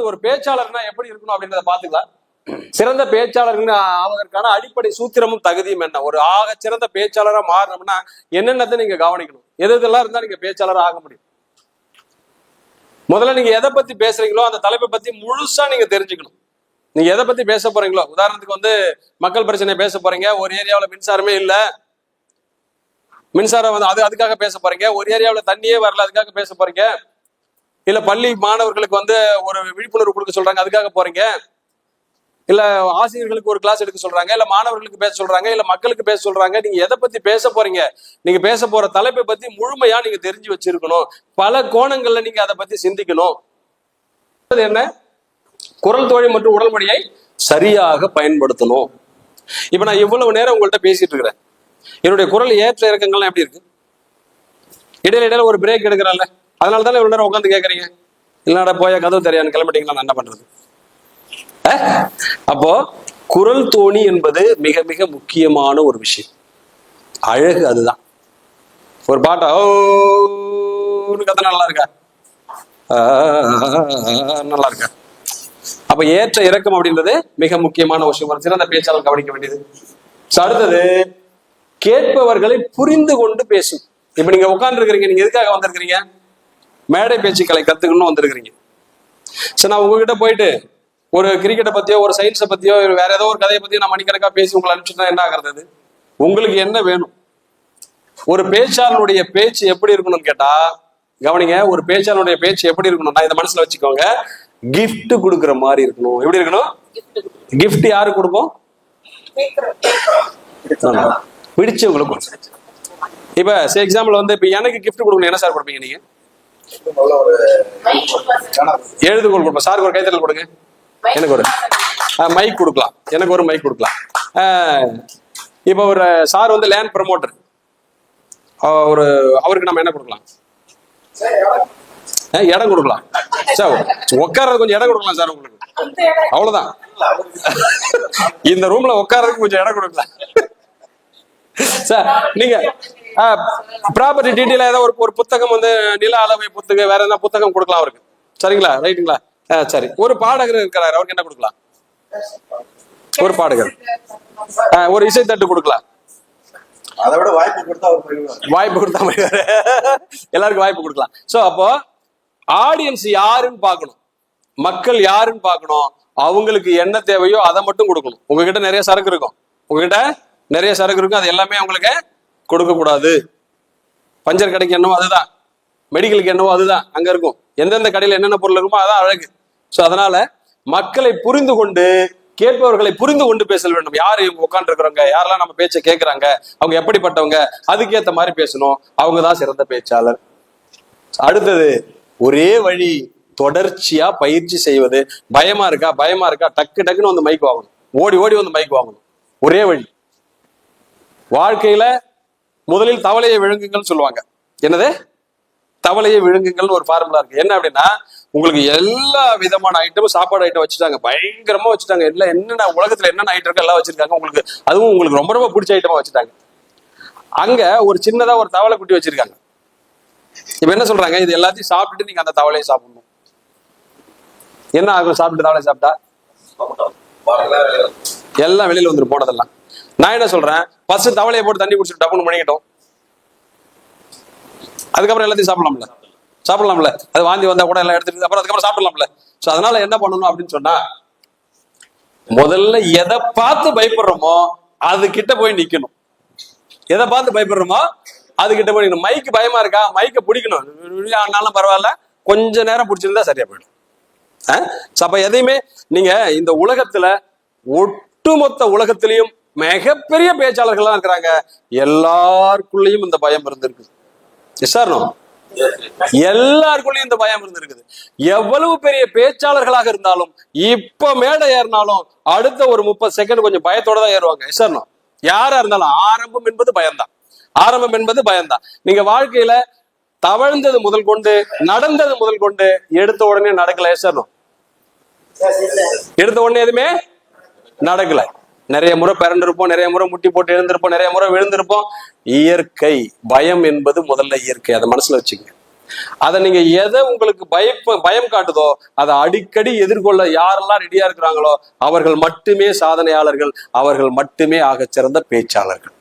ஒரு பேச்சாளர்னா எப்படி இருக்கணும் அப்படின்றத பாத்துக்கலாம் சிறந்த பேச்சாளர் ஆவதற்கான அடிப்படை சூத்திரமும் தகுதியும் என்ன? ஒரு ஆக சிறந்த பேச்சாளரா மாறணும்னா என்னென்னதை நீங்க கவனிக்கணும்? எது இதெல்லாம் இருந்தா நீங்க பேச்சாளரா ஆக முடியும்? முதல்ல நீங்க எதை பத்தி பேசுறீங்களோ அந்த தலைப்பை பத்தி முழுசா நீங்க தெரிஞ்சுக்கணும். நீங்க எதை பத்தி பேச போறீங்களோ? உதாரணத்துக்கு வந்து மக்கள் பிரச்சனை பேச போறீங்க ஒரு ஏரியாவுல மின்சாரமே இல்ல. மின்சாரம் வந்து அது அதுக்காக பேச போறீங்க ஒரு ஏரியாவுல தண்ணியே வரல அதுக்காக பேச போறீங்க. இல்ல பள்ளி மாணவர்களுக்கு வந்து ஒரு விழிப்புணர்வு கொடுக்க சொல்றாங்க அதுக்காக போறீங்க? இல்ல ஆசிரியர்களுக்கு ஒரு கிளாஸ் எடுக்க சொல்றாங்க இல்ல மாணவர்களுக்கு பேச சொல்றாங்க இல்ல மக்களுக்கு பேச சொல்றாங்க நீங்க எதை பத்தி பேச போறீங்க? நீங்க பேச போற தலைப்பை பத்தி முழுமையா நீங்க தெரிஞ்சு வச்சிருக்கணும். பல கோணங்கள்ல நீங்க அதை பத்தி சிந்திக்கணும். அது என்ன? குரல் தோழி மற்றும் உடல் மொழியை சரியாக பயன்படுத்தணும். இப்ப நான் இவ்வளவு நேரம் உங்கள்கிட்ட பேசிட்டு இருக்கிறேன். என்னுடைய குரல் ஏற்ற இறக்கங்கள்லாம் எப்படி இருக்கு? இடையில இடையில ஒரு பிரேக் எடுக்கிறல்ல அதனால தானே இவ்வளவு நேரம் உட்காந்து கேட்குறீங்க இல்லடா போயா கதவு தெரியாது கிளம்பிட்டீங்களா? நான் என்ன பண்றது? அப்போ குரல் தோணி என்பது மிக மிக முக்கியமான ஒரு விஷயம். அழகு அதுதான். ஒரு பாட்டா ஓ கதை நல்லா இருக்கா? நல்லா இருக்கா? அப்ப ஏற்ற இறக்கம் அப்படின்றது மிக முக்கியமான விஷயம். ஒரு சிறந்த பேச்சாளர் கவனிக்க வேண்டியது. அடுத்தது கேட்பவர்களை புரிந்து கொண்டு பேசும். இப்ப நீங்க உட்கார்ந்து இருக்கிறீங்க நீங்க எதுக்காக வந்திருக்கிறீங்க? மேடை பேச்சுக்களை கத்துக்கணும்னு வந்திருக்கிறீங்க. சரி நான் உங்ககிட்ட போயிட்டு ஒரு கிரிக்கெட்டை பத்தியோ ஒரு சயின்ஸை பத்தியோ வேற ஏதோ ஒரு கதையை பத்தியோ நான் மணிக்கணக்கா பேசி உங்களை அனுப்பிச்சுட்டா என்ன ஆகிறது உங்களுக்கு என்ன வேணும்? ஒரு பேச்சாளனுடைய பேச்சு எப்படி இருக்கணும்னு கேட்டா கவனிங்க ஒரு பேச்சாளனுடைய பேச்சு எப்படி இருக்கணும்னா இதை மனசுல வச்சுக்கோங்க. கிஃப்ட் கொடுக்குற மாதிரி இருக்கணும். எப்படி இருக்கணும்? கிஃப்ட் யாருக்கு கொடுப்போம்? பிடிச்சவங்களுக்கு கொடுக்கணும். இப்ப எக்ஸாம்பிள் வந்து இப்ப எனக்கு கிஃப்ட் கொடுக்கணும் என்ன சார் கொடுப்பீங்க நீங்க? எழுதுகோள் கொடுப்போம் சாருக்கு ஒரு கைத்தறல் கொடுங்க எனக்கு ஒரு. மைக் கொடுக்கலாம். எனக்கு ஒரு மைக் கொடுக்கலாம். இப்போ ஒரு சார் வந்து லேண்ட் ப்ரமோட்டர் ஒரு அவருக்கு நம்ம என்ன கொடுக்கலாம். இடம் கொடுக்கலாம். சார் உட்கார்றது கொஞ்சம் இடம் கொடுக்கலாம் சார் உங்களுக்கு. அவ்வளவுதான். இந்த ரூம்ல உட்கார்றதுக்கு கொஞ்சம் இடம் கொடுக்கலாம். சார் நீங்க ப்ராப்பர்ட்டி டீட்டெயிலா ஏதோ ஒரு ஒரு புத்தகம் வந்து நில அளவை புத்தகம் வேற என்ன புத்தகம் கொடுக்கலாம் அவருக்கு. சரிங்களா? ரைட்டுங்களா? சரி. ஒரு பாடகர் இருக்கிறாரு. அவருக்கு என்ன கொடுக்கலாம்? ஒரு பாடகர். ஒரு இசைத்தட்டு கொடுக்கலாம். அதை விட வாய்ப்பு கொடுத்தா வாய்ப்பு கொடுத்தா. எல்லாருக்கும் வாய்ப்பு கொடுக்கலாம். சோ அப்போ ஆடியன்ஸ் யாருன்னு பார்க்கணும். மக்கள் யாருன்னு பார்க்கணும். அவங்களுக்கு என்ன தேவையோ அதை மட்டும் கொடுக்கணும். உங்ககிட்ட நிறைய சரக்கு இருக்கும். உங்ககிட்ட நிறைய சரக்கு இருக்கும். அது எல்லாமே அவங்களுக்கு கொடுக்கக்கூடாது. பஞ்சர் கடைக்கு என்னவோ அதுதான். மெடிக்கலுக்கு என்னவோ அதுதான். அங்க இருக்கும். எந்தெந்த கடையில என்னென்ன பொருள் இருக்குமோ அதான் அழகு. சோ அதனால மக்களை புரிந்து கொண்டு கேட்பவர்களை புரிந்து கொண்டு பேசல் வேண்டும். யாரு உட்கார்ந்து இருக்கிறவங்க யாரெல்லாம் நம்ம பேச்சை கேட்கறாங்க? அவங்க எப்படிப்பட்டவங்க? அதுக்கேத்த மாதிரி பேசணும். அவங்க தான் சிறந்த பேச்சாளர். அடுத்தது ஒரே வழி தொடர்ச்சியா பயிற்சி செய்வது. பயமா இருக்கா? பயமா இருக்கா? டக்கு டக்குன்னு வந்து மைக் வாங்கணும். ஓடி ஓடி வந்து மைக் வாங்கணும். ஒரே வழி. வாழ்க்கையில முதலில் தவளையை விழுங்குங்கள்னு சொல்லுவாங்க. என்னது? தவளையை விழுங்குங்கள்னு ஒரு ஃபார்முலா இருக்கு. என்ன அப்படின்னா உங்களுக்கு எல்லா விதமான ஐட்டமும் சாப்பாடு ஐட்டம் வச்சுட்டாங்க. பயங்கரமா வச்சுட்டாங்க. எல்லாம் என்னென்ன உலகத்துல என்னென்ன ஐட்டம் இருக்கோ எல்லாம் வச்சிருக்காங்க. உங்களுக்கு அதுவும் உங்களுக்கு ரொம்ப ரொம்ப பிடிச்ச ஐட்டமா வச்சுட்டாங்க. அங்க ஒரு சின்னதா ஒரு தவளை குட்டி வச்சிருக்காங்க. இப்ப என்ன சொல்றாங்க? இது எல்லாத்தையும் சாப்பிட்டுட்டு நீங்க அந்த தவளையை சாப்பிடணும். என்ன ஆகும்? சாப்பிட்டு தவளை சாப்பிட்டா? எல்லாம் வெளியில வந்துட்டு போனதெல்லாம். நான் என்ன சொல்றேன்? ஃபர்ஸ்ட் தவளையை போட்டு தண்ணி குடிச்சு டப்புன்னு பண்ணிக்கிட்டோம் அதுக்கப்புறம் எல்லாத்தையும் சாப்பிடலாம்ல. சாப்பிடலாம்ல. அது வாந்தி வந்தா கூட எல்லாம் எடுத்துட்டு அப்புறம் அதுக்கப்புறம் சாப்பிடலாம்ல. சோ அதனால என்ன பண்ணணும் அப்படின்னு சொன்னா முதல்ல எதை பார்த்து பயப்படுறோமோ அது கிட்ட போய் நிக்கணும். எதை பார்த்து பயப்படுறோமோ அது கிட்ட போய் நிக்கணும். மைக்கு பயமா இருக்கா? மைக்கை பிடிக்கணும். ஆனாலும் பரவாயில்ல கொஞ்ச நேரம் பிடிச்சிருந்தா சரியா போயிடும் அப்ப எதையுமே நீங்க இந்த உலகத்துல ஒட்டுமொத்த உலகத்திலையும் மிகப்பெரிய பேச்சாளர்கள்லாம் இருக்கிறாங்க. எல்லாருக்குள்ளேயும் இந்த பயம் இருந்திருக்கு. சார் எல்லாருக்குள்ளயும் இந்த பயம் இருந்திருக்குது. எவ்வளவு பெரிய பேச்சாளர்களாக இருந்தாலும் இப்ப மேடை ஏறினாலும் அடுத்த ஒரு முப்பது செகண்ட் கொஞ்சம் பயத்தோட தான் ஏறுவாங்க. சார் யாரா இருந்தாலும் ஆரம்பம் என்பது பயம்தான். ஆரம்பம் என்பது பயம்தான். நீங்க வாழ்க்கையில தவழ்ந்தது முதல் கொண்டு நடந்தது முதல் கொண்டு எடுத்த உடனே நடக்கல. சார் எடுத்த உடனே எதுவுமே? நடக்கல. நிறைய முறை பிறந்திருப்போம் நிறைய முறை முட்டி போட்டு எழுந்திருப்போம் நிறைய முறை விழுந்திருப்போம். இயற்கை பயம் என்பது முதல்ல இயற்கை. அதை மனசுல வச்சுக்கங்க. அதை நீங்க எதை உங்களுக்கு பயப்ப பயம் காட்டுதோ அதை அடிக்கடி எதிர்கொள்ள யாரெல்லாம் ரெடியா இருக்கிறாங்களோ அவர்கள் மட்டுமே சாதனையாளர்கள் அவர்கள் மட்டுமே ஆகச் சிறந்த பேச்சாளர்கள்.